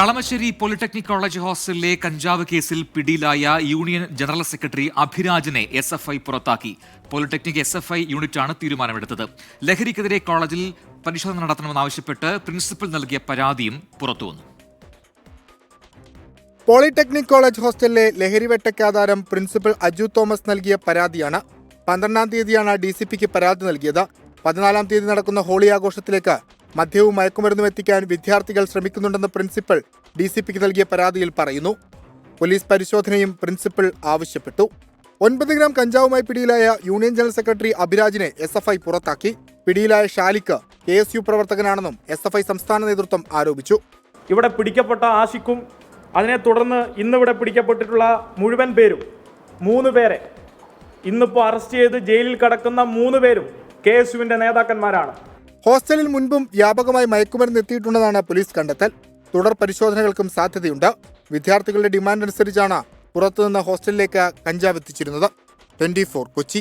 Kalamassery polytechnic college ഹോസ്റ്റലിലെ കഞ്ചാവ് കേസിൽ പിടിയിലായ യൂണിയൻ ജനറൽ സെക്രട്ടറി അഭിരാജിനെ എസ് എഫ് ഐ പുറത്താക്കി. പോളിടെക്നിക് എസ് എഫ് ഐ യൂണിറ്റാണ് തീരുമാനമെടുത്തത്. ലഹരിക്കെതിരെ കോളേജിൽ പരിശോധന നടത്തണമെന്നാവശ്യപ്പെട്ട് പ്രിൻസിപ്പൽ നൽകിയ പരാതിയും പുറത്തുവന്നു പോളിടെക്നിക് കോളേജ് ഹോസ്റ്റലിലെ ലഹരിവെട്ടയ്ക്ക് ആധാരം പ്രിൻസിപ്പൽ അജു തോമസ് നൽകിയ പരാതിയാണ് പന്ത്രണ്ടാം തീയതിയാണ് ഡി സി പിക്ക് പരാതി നൽകിയത്. പതിനാലാം തീയതി നടക്കുന്ന ഹോളി ആഘോഷത്തിലേക്ക് മദ്യവും മയക്കുമരുന്നും എത്തിക്കാൻ വിദ്യാർത്ഥികൾ ശ്രമിക്കുന്നുണ്ടെന്ന് പ്രിൻസിപ്പൽ ഡി സി പിക്ക് നൽകിയ പരാതിയിൽ പറയുന്നു. പോലീസ് പരിശോധനയും പ്രിൻസിപ്പൽ ആവശ്യപ്പെട്ടു. ഒൻപത് ഗ്രാം കഞ്ചാവുമായി പിടിയിലായ യൂണിയൻ ജനറൽ സെക്രട്ടറി അഭിരാജിനെ എസ് എഫ് ഐ പുറത്താക്കി. പിടിയിലായ ഷാലിക്ക് കെ എസ് യു പ്രവർത്തകനാണെന്നും എസ് എഫ് ഐ സംസ്ഥാന നേതൃത്വം ആരോപിച്ചു. ഇവിടെ പിടിക്കപ്പെട്ട ആഷിക്കും അതിനെ തുടർന്ന് ഇന്നിവിടെ പിടിക്കപ്പെട്ടിട്ടുള്ള മുഴുവൻ പേരും മൂന്ന് പേരെ ഇന്നിപ്പോൾ അറസ്റ്റ് ചെയ്ത് ജയിലിൽ കടക്കുന്ന മൂന്ന് പേരും കെ എസ് യുവിന്റെ നേതാക്കന്മാരാണ്. ഹോസ്റ്റലിൽ മുൻപും വ്യാപകമായി മയക്കുമരുന്ന് എത്തിയിട്ടുണ്ടെന്നാണ് പോലീസ് കണ്ടെത്തൽ. തുടർ പരിശോധനകൾക്കും സാധ്യതയുണ്ട്. വിദ്യാർത്ഥികളുടെ ഡിമാൻഡ് അനുസരിച്ചാണ് പുറത്തുനിന്ന് ഹോസ്റ്റലിലേക്ക് കഞ്ചാവ് എത്തിച്ചിരുന്നത്. ട്വന്റി കൊച്ചി.